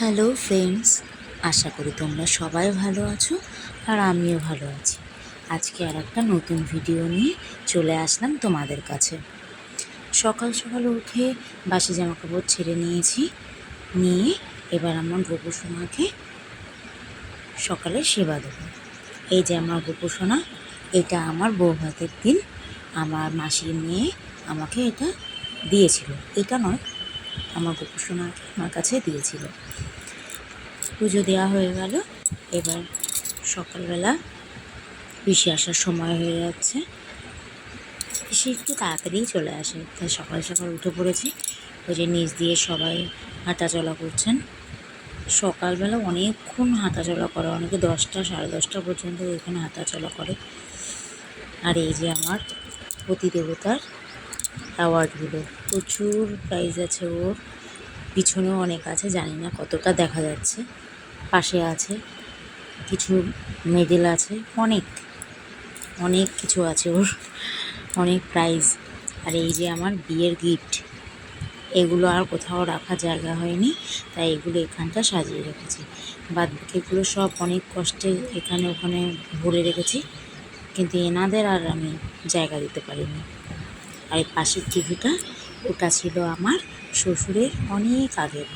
Hello friends, আশা করি তোমরা সবাই ভালো আছো আর আমিও ভালো আছি। আজকে আর একটা নতুন ভিডিও নিয়ে চলে আসলাম তোমাদের কাছে। সকাল সকাল উঠে বাসি জামা কাপড় ছেড়ে নিয়েছি, নিয়ে এবার আমার গোপুসোনাকে সকালে সেবা দেবো। এই যে আমার গোপুসোনা এটা আমার বউ ভাতের দিন। আমার মাসির মেয়ে আমাকে এটা দিয়েছিল। এটা নয় আমার গোপুসোনাকে আমার কাছে দিয়েছিল। পুজো দেওয়া হয়ে গেল। এবার সকালবেলা পিসি আসার সময় হয়ে যাচ্ছে। পিসি একটু তাড়াতাড়িই চলে আসে, তাই সকাল সকাল উঠে পড়েছি। ওই যে নিচ দিয়ে সবাই হাঁটাচলা করছেন। সকালবেলা অনেকক্ষণ হাঁটাচলা করে, অনেকে দশটা, সাড়ে দশটা পর্যন্ত এখানে হাঁটাচলা করে। আর এই যে আমার পতিদেবতার অ্যাওয়ার্ডগুলো। প্রচুর প্রাইজ আছে ওর। পিছনেও অনেক আছে, জানি না কতটা দেখা যাচ্ছে। পাশে আছে, কিছু মেডেল আছে, অনেক। অনেক কিছু আছে ওর। অনেক প্রাইজ আর এই যে আমার বিয়ের গিফট এগুলো আর কোথাও রাখার জায়গা হয়নি, তাই এগুলো এখানটা সাজিয়ে রেখেছি। বাদ বাকিগুলো সব অনেক কষ্টে এখানে ওখানে ভরে রেখেছি, কিন্তু এনাদের আর আমি জায়গা দিতে পারিনি। আর পাশের টিভিটা, ওটা ছিল আমার শ্বশুরের অনেক আগের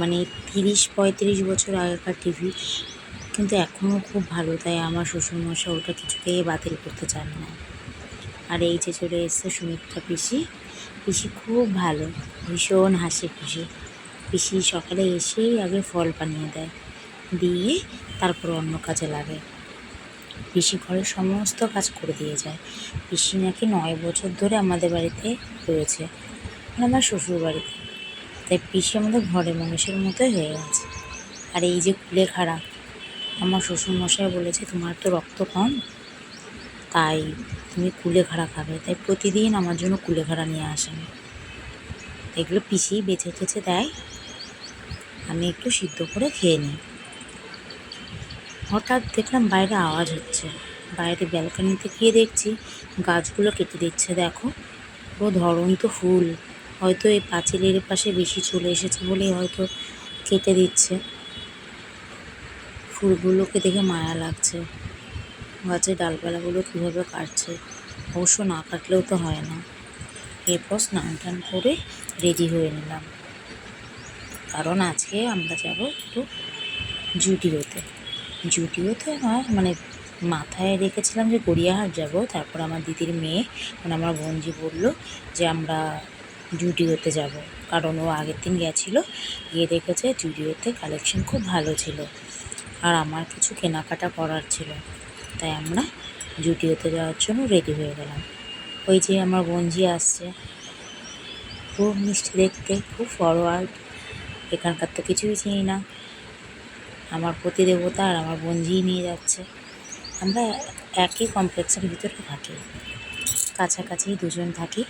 মানে তিরিশ, পঁয়ত্রিশ বছর আগেকার টিভি। কিন্তু এখনও খুব ভালো, তাই আমার শ্বশুরমশাই ওটা কিছুতেই বাতিল করতে চান না আর এই যে চলে এসছে সুমিত্রা পিসি পিসি খুব ভালো, ভীষণ হাসি খুশি। পিসি সকালে এসেই আগে ফল বানিয়ে দেয়, দিয়ে তারপর অন্য কাজে লাগে। পিসি ঘরের সমস্ত কাজ করে দিয়ে যায়। পিসি নাকি নয় বছর ধরে আমাদের বাড়িতে রয়েছে মানে আমার শ্বশুর বাড়িতে। তাই পিসি আমাদের ঘরের মানুষের মতোই হয়ে গেছে আর এই যে কুলেখাড়া আমার শ্বশুরমশাই বলেছে, তোমার তো রক্ত কম, তাই তুমি কুলেখাড়া খাবে। তাই প্রতিদিন আমার জন্য কুলেখাড়া নিয়ে আসেন এগুলো পিসি বেছে টেছে দেয়। আমি একটু সিদ্ধ করে খেয়ে নিই। হঠাৎ দেখলাম বাইরে আওয়াজ হচ্ছে। বাইরে ব্যালকানিতে গিয়ে দেখছি গাছগুলো কেটে দিচ্ছে, দেখো। পুরো ধরন্ত ফুল। হয়তো এই পাঁচিলের পাশে বেশি চলে এসেছে বলেই হয়তো কেটে দিচ্ছে। ফুলগুলোকে দেখে মায়া লাগছে। গাছের ডালপালাগুলো কীভাবে কাটছে? অবশ্য না কাটলেও তো হয় না। এরপর স্নান টান করে রেডি হয়ে নিলাম। কারণ আজকে আমরা যাব একটু জুডিওতে। জুডিওতে আমার মানে মাথায় রেখেছিলাম যে গড়িয়াহাট যাব, তারপর আমার দিদির মেয়ে মানে আমার বোনজি বলল যে আমরা জুডিওতে যাব, কারণ ও আগের দিন গেছিল, গিয়ে দেখেছে জুডিওতে কালেকশন খুব ভালো ছিল আর আমার কিছু কেনাকাটা করার ছিল। তাই আমরা জুডিওতে যাওয়ার জন্য রেডি হয়ে গেলাম। ওই যে আমার বোনজি আসছে, খুব মিষ্টি দেখতে, খুব ফরওয়ার্ড এখানকার তো কিছুই চিনি না। আমার প্রতিদেবতা আর আমার বোনজিই নিয়ে যাচ্ছে। আমরা একই কমপ্লেক্সের ভিতরে থাকি। কাছাকাছি দুজন থাকি।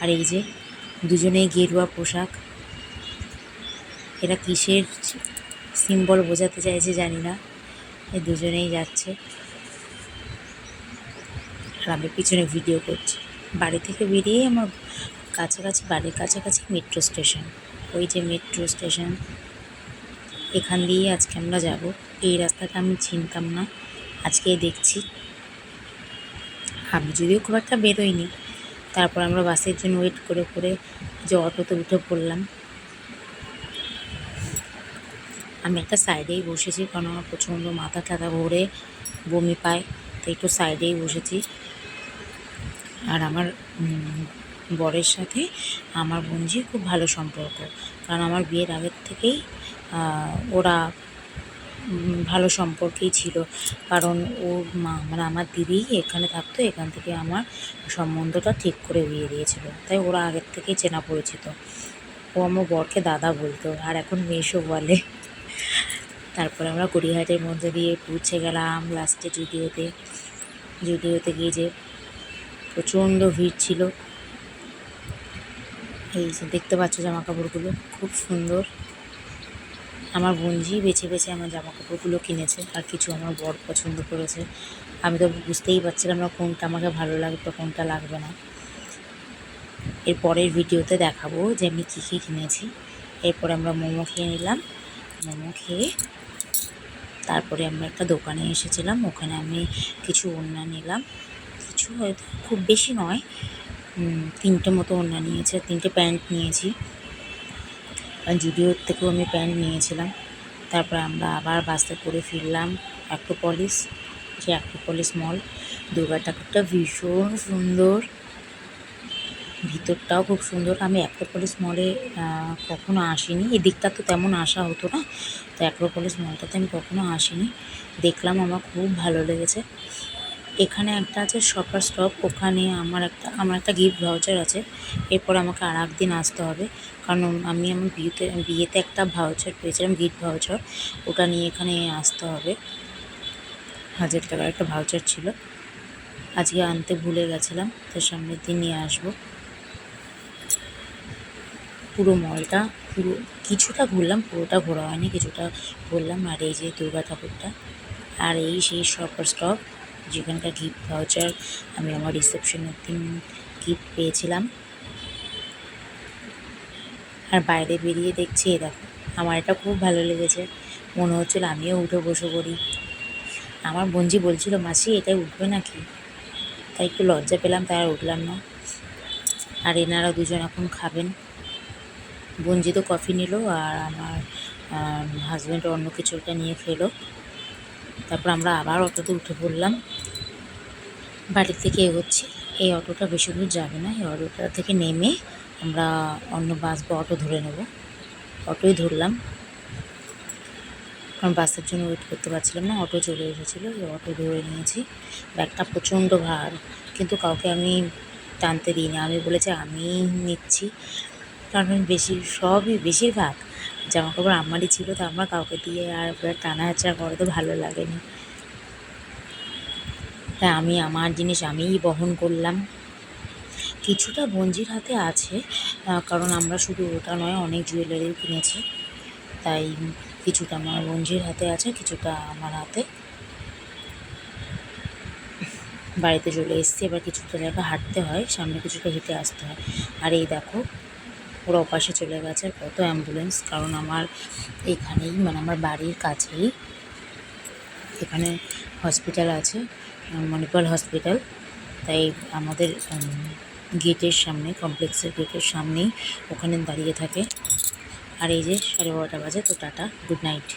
আর এই যে দুজনেই গেরুয়া পোশাক। এরা কিসের সিম্বল বোঝাতে চাইছে জানি না। এই দুজনেই যাচ্ছে। আর আমি পিছনে ভিডিও করছি। বাড়ি থেকে বেরিয়েই আমার কাছাকাছি, বাড়ির কাছাকাছি মেট্রো স্টেশন ওই যে মেট্রো স্টেশন এখান দিয়েই আজকে আমরা যাব। এই রাস্তাটা আমি চিনতাম না। আজকে দেখছি। আমি যদিও খুব একটা বেরোইনি। তারপর আমরা বাসের জন্য ওয়েট করে করে যে অটোতে উঠে পড়লাম। আমি একটা সাইডেই বসেছি, কারণ আমার প্রচণ্ড মাথা টাথা ভরে বমি পায়, তো একটু সাইডেই বসেছি। আর আমার বরের সাথে আমার বোনজির খুব ভালো সম্পর্ক, কারণ আমার বিয়ের আগের থেকেই ওরা ভালো সম্পর্কেই ছিল। কারণ ওর মা মানে আমার দিদি এখানে থাকতো, এখান থেকে আমার সম্বন্ধটা ঠিক করে বিয়ে দিয়েছিল। তাই ওরা আগের থেকেই চেনা পরিচিত। ও আমার বরকে দাদা বলতো, আর এখন মেশো বলে। তারপরে আমরা গড়িয়াহাটের মধ্যে দিয়ে পৌঁছে গেলাম লাস্টে জুডিওতে জুডিওতে গিয়ে যে প্রচণ্ড ভিড় ছিল। এই দেখতে পাচ্ছ জামা কাপড়গুলো খুব সুন্দর। আমার বোনজি বেছে বেছে আমার জামা কাপড়গুলো কিনেছে আর কিছু আমার বর পছন্দ করেছে। আমি তো বুঝতেই পারছিলাম না কোনটা আমাকে ভালো লাগবে, কোনটা লাগবে না। এর পরের ভিডিওতে দেখাবো যে আমি কী কী কিনেছি। এরপরে আমরা মোমো খেয়ে নিলাম। মোমো খেয়ে তারপরে আমরা একটা দোকানে এসেছিলাম, ওখানে আমি কিছু ওড়না নিলাম। কিছু হয়তো খুব বেশি নয় তিনটে মতো ওড়না নিয়েছে, তিনটে প্যান্ট নিয়েছি। জুডিওর থেকেও আমি প্যান্ট নিয়েছিলাম। তারপর আমরা আবার বাসে করে ফিরলাম অ্যাক্রোপলিস যে অ্যাক্রোপলিস মল। দুর্গা ঠাকুরটা ভীষণ সুন্দর। ভিতরটাও খুব সুন্দর। আমি অ্যাক্রোপলিস মলে কখনো আসিনি। এই দিকটা তো তেমন আসা হতো না। তো অ্যাক্রোপলিস মলটাতে আমি কখনো আসিনি। দেখলাম আমার খুব ভালো লেগেছে। এখানে একটা আছে শপার স্টপ ওখানে আমার একটা আমার একটা গিফট ভাউচার আছে। এরপর আমাকে আর একদিন আসতে হবে, কারণ আমি আমার বিয়েতে বিয়েতে একটা ভাউচার পেয়েছিলাম গিফট ভাউচার ওটা নিয়ে এখানে আসতে হবে। হাজার টাকার একটা ভাউচার ছিল। আজকে আনতে ভুলে গেছিলাম, তো সামনের দিন নিয়ে আসব। পুরো মলটা পুরো, কিছুটা ঘুরলাম, পুরোটা ঘোরা হয়নি, কিছুটা ঘুরলাম, আর এই যে দুর্গা ঠাকুরটা আর এই সেই শপার স্টপ যেখানকার গিফট ভাউচার আমি আমার রিসেপশনের দিন গিফট পেয়েছিলাম। আর বাইরে বেরিয়ে দেখছি, এই দেখো, আমার এটা খুব ভালো লেগেছে। মনে হচ্ছিল আমিও উঠে বসে পড়ি। আমার বঞ্জি বলছিল, মাসি এটাই উঠবে নাকি? তাই একটু লজ্জা পেলাম, তাই আর উঠলাম না। আর এনারা দুজন এখন খাবেন। বঞ্জি তো কফি নিল আর আমার হাজব্যান্ড অন্য কিছু একটা নিয়ে খেলো। তারপর আমরা আবার অটোতে উঠে পড়লাম। বাড়ি থেকে এগোচ্ছি। এই অটোটা বেশি দূর যাবে না। এই অটোটা থেকে নেমে আমরা অন্য বাস বা অটো ধরে নেব। অটোই ধরলাম। কারণ বাসের জন্য ওয়েট করতে পারছিলাম না। অটো চলে এসেছিল। এই অটো ধরে নিয়েছি। ব্যাগটা প্রচণ্ড ভার। কিন্তু কাউকে আমি টানতে দিই না আমি বলেছি আমি নিচ্ছি। কারণ বেশি, সবই বেশিরভাগ জামা কাপড় আমারই ছিল, তো আমার কাউকে দিয়ে আর টানা হাঁচড়া করা তো ভালো লাগেনি। তাই আমি, আমার জিনিস আমিই বহন করলাম। কিছুটা বঞ্জির হাতে আছে কারণ আমরা শুধু ওটা নয়, অনেক জুয়েলারিও কিনেছি। তাই কিছুটা আমার বঞ্জির হাতে আছে, কিছুটা আমার হাতে। বাড়িতে চলে এসেছি, এবার কিছুটা জায়গা হাঁটতে হয়, সামনে কিছুটা হেঁটে আসতে হয়। আর এই দেখো ওরা অপাশে চলে গেছে কত অ্যাম্বুলেন্স, কারণ আমার এখানেই মানে আমার বাড়ির কাছেই এখানে হসপিটাল আছে মণিপাল হসপিটাল। তাই আমাদের গেটের সামনে, কমপ্লেক্সের গেটের সামনেই ওখানে দাঁড়িয়ে থাকে। আর এই যে সাড়ে বারোটা বাজে, তো টাটা, গুড নাইট।